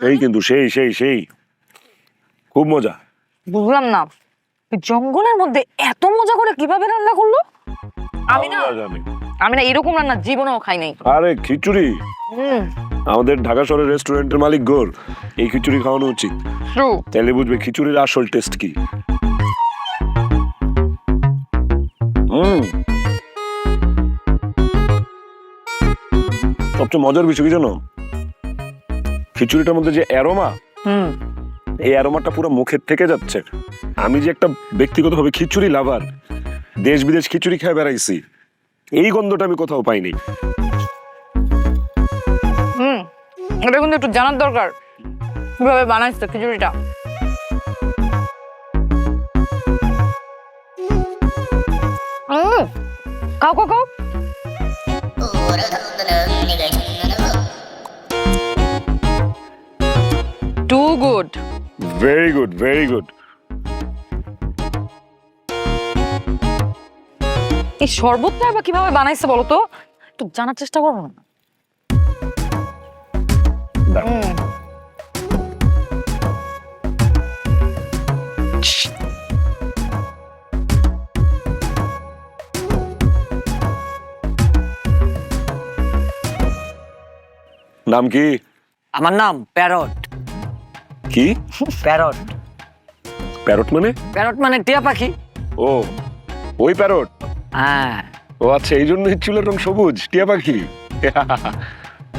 সেই কিন্তু সেই সেই সেই। খুব মজা। বুঝলাম না। জঙ্গলের মধ্যে এত মজা করে কীভাবে রান্না করল? আমি না জানে। আমি না এরকম রান্না জীবনেও খাই নাই। আরে খিচুড়ি? আমাদের ঢাকা শহরের রেস্টুরেন্টের মালিক গোর। এই খিচুড়ি খাওয়ানো উচিত। তাহলে বুঝবে খিচুড়ির আসল টেস্ট কি। হুম। সবচেয়ে মজার বিষয় কি জানো? খিচুড়িটার মধ্যে যে অ্যারোমা হুম। এই অ্যারোমাটা পুরো মুখের থেকে যাচ্ছে। আমি যে একটা ব্যক্তিগতভাবে খিচুড়ি লাভার দেশ বিদেশ খিচুড়ি খেয়ে বেড়াইছি এই গন্ধটা আমি কোথাও পাইনি। হুম এটা কিন্তু একটু জানার দরকার কীভাবে বানাইছে খিচুড়িটা? খাও খাও খাও। Good very good very good এই শরবতটা আবার কীভাবে বানাইছে বলো তো একটু জানার চেষ্টা করো না। নাম কি? আমার নাম প্যারট। কি? প্যারট। প্যারট মানে? প্যারট মানে টিয়া পাখি। ও ওই প্যারট? হ্যাঁ। ও আচ্ছা এই জন্য চুলের রং সবুজ টিয়া পাখি।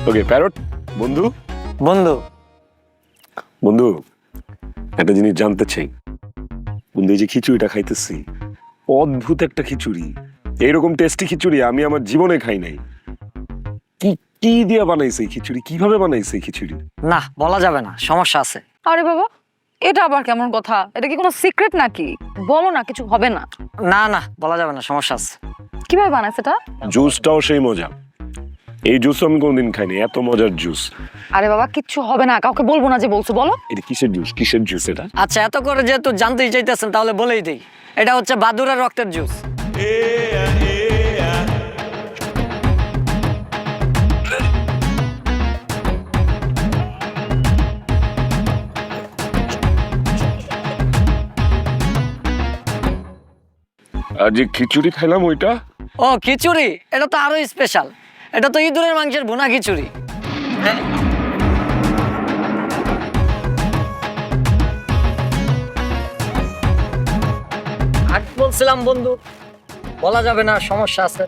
ওকে প্যারট বন্ধু? বন্ধু। বন্ধু একটা জিনিস জানতে চাই। বন্ধু এই যে খিচুড়িটা খাইতেছি অদ্ভুত একটা খিচুড়ি। এইরকম টেস্টি খিচুড়ি আমি আমার জীবনে খাই নাই। কি কি দিয়ে বানাইছে এই খিচুড়ি? কীভাবে বানাইছে এই খিচুড়ি? না বলা যাবে না সমস্যা আছে। আরে বাবা এটা আবার কেমন কথা? এটা কি কোনো সিক্রেট নাকি? বলো না কিছু হবে না। না না বলা যাবে না সমস্যা আছে। কীভাবে বানাইছে এটা জুসটাও সেই মজা। এই জুস আমি কোনদিন খাইনি এত মজার জুস। আরে বাবা কিচ্ছু হবে না কাউকে বলব না যে বলছো বলো। এটা কিসের জুস? কিসের জুস এটা? আচ্ছা এত করে যেহেতু জানতেই চাইতেছেন তাহলে বলেই দিই। এটা হচ্ছে বাদুরের রক্তের জুস। খিচুড়ি খাইলাম ওইটা? ও খিচুড়ি? এটা তো আরও স্পেশাল এটা তো ইঁদুরের মাংসের ভুনা খিচুড়ি। বলছিলাম বন্ধু বলা যাবে না সমস্যা আছে।